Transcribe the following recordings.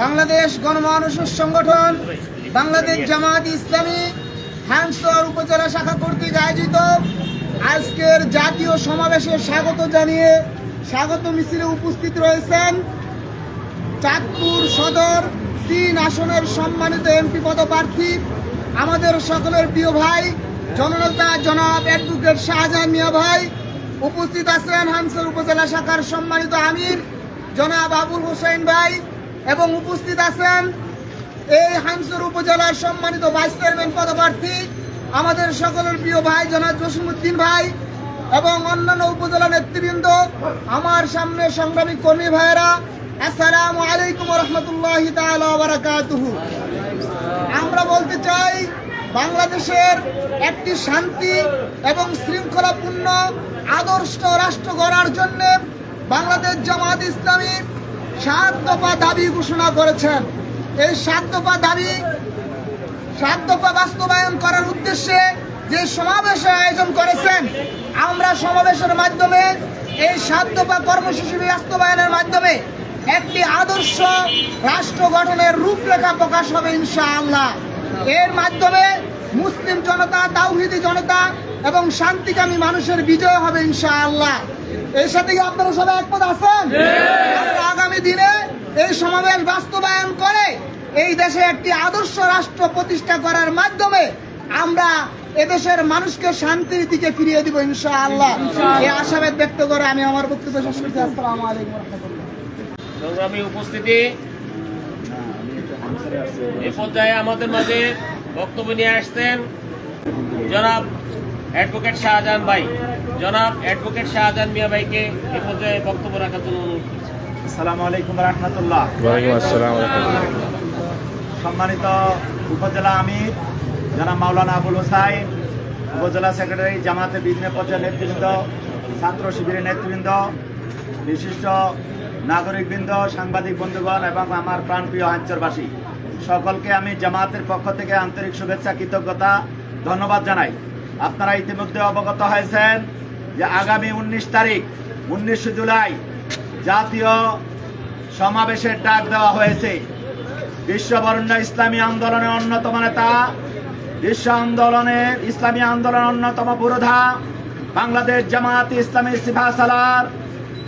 বাংলাদেশ গণমানুষের সংগঠন, বাংলাদেশ জামাত ইসলামী হ্যামসর উপজেলা শাখা কর্তৃক আয়োজিত আজকের জাতীয় সমাবেশে স্বাগত জানিয়ে স্বাগত মিছিলে উপস্থিত রয়েছেন চাঁদপুর সদর তিন আসনের সম্মানিত এমপি পদপ্রার্থী, আমাদের সকলের প্রিয় ভাই, জননেতা জনাব অ্যাডভোকেট শাহজাহান মিয়া ভাই উপস্থিত আছেন হামসর উপজেলা শাখার সম্মানিত আমির জনাব আবুল হোসেন ভাই এবং উপস্থিত আছেন এই হামসর উপজেলার সম্মানিত ভাইস চেয়ারম্যান পদপ্রার্থী আমাদের সকলের প্রিয় ভাই জনাব জসিমুদ্দিন ভাই এবং অন্যান্য উপজেলা নেতৃবৃন্দ, আমার সামনে সংগ্রামী কর্মী ভাইয়েরা, আসসালামু আলাইকুম রহমতুল্লাহ বারাকাতুহু। আমরা বলতে চাই বাংলাদেশের একটি শান্তি এবং শৃঙ্খলাপূর্ণ আদর্শ রাষ্ট্র গড়ার জন্য বাংলাদেশ জামাত ইসলামী সাত দফা দাবি ঘোষণা করেছেন। এই সাত দফা দাবি, সাত দফা বাস্তবায়ন করার উদ্দেশ্যে যে সমাবেশের আয়োজন করেছেন, আমরা সমাবেশের মাধ্যমে এই সাত দফা কর্মসূচি বাস্তবায়নের মাধ্যমে একটি আদর্শ রাষ্ট্র গঠনের রূপরেখা প্রকাশ হবে ইনশাআল্লাহ। এর মাধ্যমে মুসলিম জনতা তাওহিদি জনতা এবং শান্তিকামী মানুষের বিজয় হবে ইনশাআল্লাহ। এর সাথে কি আপনারা সবাই একমত আছেন? আগামী দিনে এই সমাবেশ বাস্তবায়ন করে এই দেশে একটি আদর্শ রাষ্ট্র প্রতিষ্ঠা করার মাধ্যমে আমরা এদেশের মানুষকে শান্তির দিকে ফিরিয়ে দিব ইনশাআল্লাহ। এই আশাবাদ ব্যক্ত করে আমি আমার বক্তব্য শেষ করছি। আসসালামু আলাইকুম রহমতুল্লাহ। সংগ্রামী উপস্থিতি এ পর্যায়ে আমাদের মাঝে বক্তব্য নিয়ে আসছেন জনাব অ্যাডভোকেট শাহজাহান ভাই। জনাব অ্যাডভোকেট শাহজাহান মিয়া ভাইকে এ পর্যায়ে বক্তব্য রাখার জন্য অনুরোধ করছি। আসসালামু আলাইকুম রহমতুল্লাহ। সম্মানিত উপজেলা আমির জনাব মাওলানা আবুল হোসাইন উপজেলা সেক্রেটারি জামাতের বিভিন্ন পর্যায়ের নেতৃবৃন্দ ছাত্র শিবিরের নেতৃবৃন্দ বিশিষ্ট নাগরিকবৃন্দ সাংবাদিক বন্ধুগণ এবং আমার প্রাণপ্রিয় আঞ্চলবাসী, সকলকে আমি জামাতের পক্ষ থেকে আন্তরিক শুভেচ্ছা, কৃতজ্ঞতা, ধন্যবাদ জানাই। আপনারা ইতিমধ্যে অবগত হয়েছেন যে আগামী উনিশ তারিখ, উনিশে জুলাই জাতীয় সমাবেশের ডাক দেওয়া হয়েছে। বিশ্ববরণ্য ইসলামী আন্দোলনের অন্যতম নেতা, বিশ্ব আন্দোলনের ইসলামী আন্দোলনের অন্যতম পুরোধা বাংলাদেশ জামাত ইসলামী সিফা সালার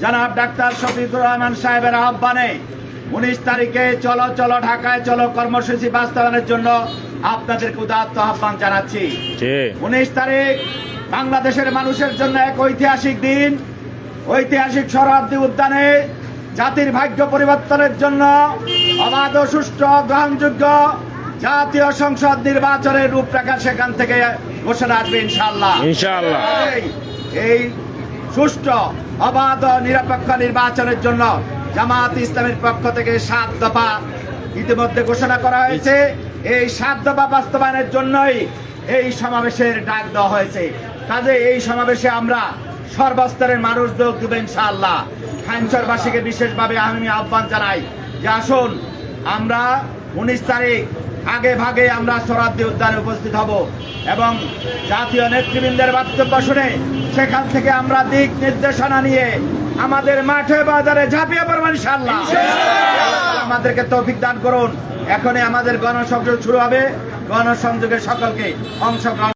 জনাব ডাক্তার শফিকুর রহমান সাহেবের আহ্বানে উনিশ তারিখে চলো চলো ঢাকায় চলো কর্মসূচি বাস্তবায়নের জন্য আপনাদেরকে উদাত্ত আহ্বান জানাচ্ছি। উনিশ তারিখ বাংলাদেশের মানুষের জন্য এক ঐতিহাসিক দিন। ঐতিহাসিক শরণার্থী উদ্যানে জাতির ভাগ্য পরিবর্তনের জন্য অবাধ ও সুষ্ঠু গ্রহণযোগ্য জাতীয় সংসদ নির্বাচনের রূপরেখা সেখান থেকে ঘোষণা আসবে ইনশাল্লাহ ইনশাআল্লাহ। এই এই সুষ্ঠু, অবাধ নিরপেক্ষ নির্বাচনের জন্য জামাত ইসলামের পক্ষ থেকে সাত দফা ইতিমধ্যে ঘোষণা করা হয়েছে। এই সাত দফা বাস্তবায়নের জন্যই এই সমাবেশের ডাক দেওয়া হয়েছে। কাজে এই সমাবেশে আমরা সর্বস্তরের মানুষ যোগ দেবে ইনশাআল্লাহ। খাইমচরবাসীকে বিশেষভাবে আমি আহ্বান জানাই যে আসুন, আমরা উনিশ তারিখ আগে ভাগে আমরা সরাদ্দি উদ্যানে উপস্থিত হব এবং জাতীয় নেতৃবৃন্দের বক্তব্য শুনে সেখান থেকে আমরা দিক নির্দেশনা নিয়ে আমাদের মাঠে বাজারে ঝাঁপিয়ে পড়ব ইনশাল্লাহ আমাদেরকে তৌফিক দান করুন। এখনই আমাদের গণসংযোগ শুরু হবে। গণসংযোগে সকলকে অংশগ্রহণ